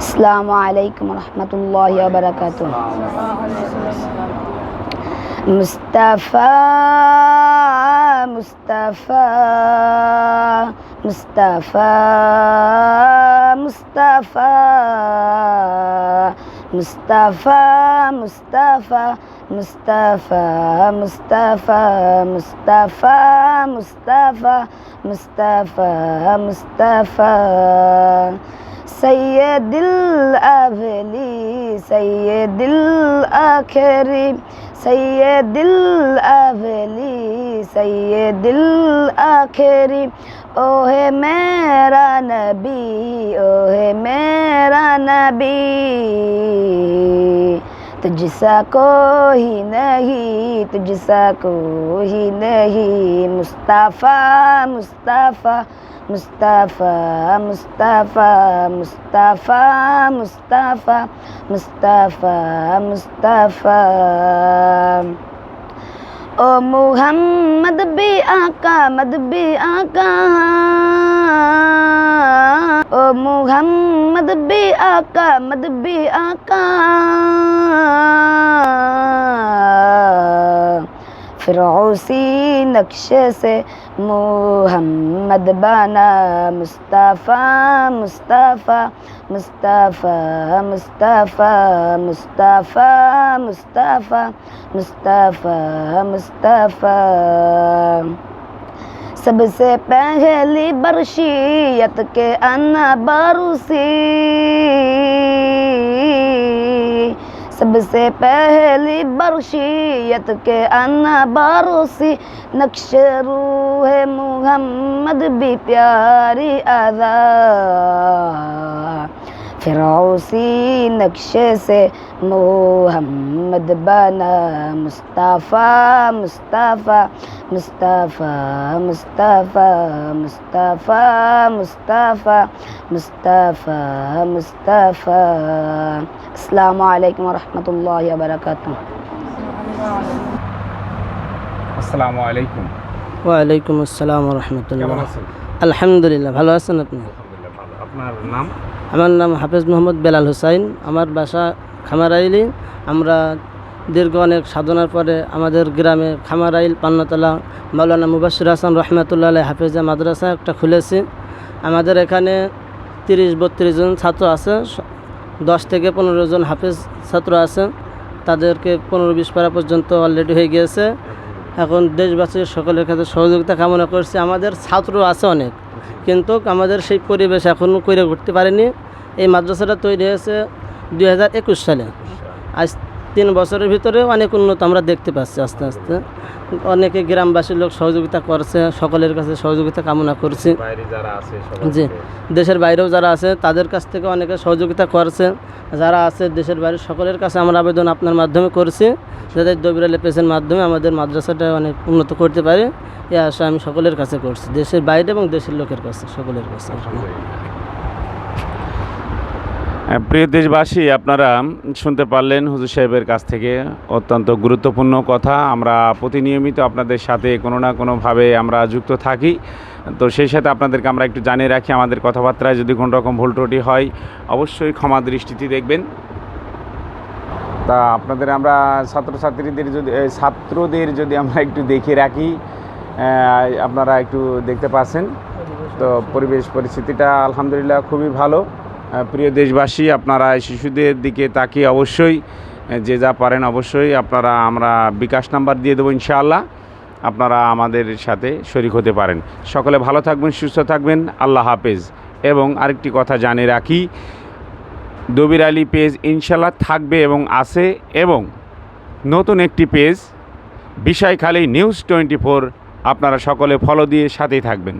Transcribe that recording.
আসসালামু আলাইকুম রহমতুল্লাহ বারকাত মুস্তাফা মুস্তাফা মুস্তাফা মুস্তাফা মুস্তাফা মুস্তাফা মুস্তাফা মুস্তাফা মুস্তাফা মুস্তাফা মুস্তাফা মুস্তাফা سيد الأولي سيد الآخر سيد الأولي سيد الآخر اوه میرا نبی اوه میرا نبی तुझसा कोई नहीं तुझसा कोई नहीं मुस्ताफ़ा मुस्ताफ़ा मुस्ताफ़ा मुस्ताफ़ा मुस्ताफ़ा मुस्ताफ़ा मुस्ताफ़ा मुस्ताफ़ा ओ मुहम्मद भी आका मद भी आका ओ मुहम्मद भी आका मद भी आका फिरौसी नक्शे से मोहम्मद बना मुस्ताफ़ा मुस्ताफ़ा मुस्ताफ़ा मुस्ताफ़ा मुस्ताफ़ा मुस्ताफ़ा मुस्ताफ़ा मुस्ताफ़ा सबसे पहली बरशियत के अन्ना बरुसी سب سے پہلی برشیت کے انا باروسی نقش روح محمد بھی پیاری آزاد फिरौसी नक्शे से मोहम्मद बना मुस्ताफ़ा मुस्ताफ़ा मुस्ताफ़ा मुस्ताफ़ा मुस्ताफ़ा मुस्ताफ़ा मुस्ताफ़ा मुस्ताफ़ा अस्सलामु अलैकुम वरहमतुल्लाहि वबरकातुहू আসসালামু আলাইকুম ওয়ালাইকুম আসসালাম কেমন রহমতুল্লাহ আছেন আলহামদুলিল্লাহ ভালো আছেন আপনি আলহামদুলিল্লাহ ভালো আপনার নাম আমার নাম হাফেজ মোহাম্মদ বেলাল হুসাইন। আমার বাসা খামারাইলি। আমরা দীর্ঘ অনেক সাধনার পরে আমাদের গ্রামে খামারাইল পান্নতলা মাওলানা মুবাসির হাসান রহমতুল্লাহ হাফেজা মাদ্রাসা একটা খুলেছি। আমাদের এখানে তিরিশ বত্রিশ জন ছাত্র আছে, দশ থেকে পনেরো জন হাফেজ ছাত্র আছে। তাদেরকে পনেরো বিশ পারা পর্যন্ত অলরেডি হয়ে গিয়েছে। এখন দেশবাসীর সকলের কাছে সহযোগিতা কামনা করছি। আমাদের ছাত্র আছে অনেক। কিন্তু আমাদের সেই পরিবেশ এখনও করে উঠতে পারেনি। এই মাদ্রাসাটা তৈরি হয়েছে দুই হাজার একুশ সালে। আজ তিন বছরের ভিতরে অনেক উন্নত আমরা দেখতে পাচ্ছি আস্তে আস্তে। অনেকে গ্রামবাসীর লোক সহযোগিতা করছে সকলের কাছে সহযোগিতা কামনা করছি। জি দেশের বাইরেও যারা আছে তাদের কাছ থেকে অনেকে সহযোগিতা করছে। যারা আছে দেশের বাইরে সকলের কাছে আমরা আবেদন আপনার মাধ্যমে করছি যাতে দবিরাল পেসের মাধ্যমে আমাদের মাদ্রাসাটা অনেক উন্নত করতে পারে। এই আশা আমি সকলের কাছে করছি দেশের বাইরে এবং দেশের লোকের কাছে সকলের কাছে। প্রিয় দেশবাসী, আপনারা শুনতে পারলেন হুজুর সাহেবের কাছ থেকে অত্যন্ত গুরুত্বপূর্ণ কথা। আমরা প্রতিনিয়মিত আপনাদের সাথে কোনো না কোনোভাবে আমরা যুক্ত থাকি। তো সেই সাথে আপনাদেরকে আমরা একটু জানিয়ে রাখি, আমাদের কথাবার্তায় যদি কোনো রকম ভুল ত্রুটি হয়, অবশ্যই ক্ষমা দৃষ্টিতে দেখবেন। তা আপনাদের আমরা ছাত্রছাত্রীদের যদি ছাত্রদের যদি আমরা একটু দেখে রাখি আপনারা একটু দেখতে পাচ্ছেন। তো পরিবেশ পরিস্থিতিটা আলহামদুলিল্লাহ খুবই ভালো। প্রিয় দেশবাসী, আপনারা শিশুদের দিকে তাকিয়ে অবশ্যই যে যা পারেন অবশ্যই আপনারা আমরা বিকাশ নাম্বার দিয়ে দেবো ইনশাআল্লাহ। আপনারা আমাদের সাথে শরিক হতে পারেন। সকলে ভালো থাকবেন, সুস্থ থাকবেন। আল্লাহ হাফেজ। এবং আরেকটি কথা জানিয়ে রাখি, দবির আলী পেজ ইনশাল্লাহ থাকবে এবং আছে এবং নতুন একটি page, Bishoykhali news twenty four, আপনারা সকলে ফলো দিয়ে সাথেই থাকবেন।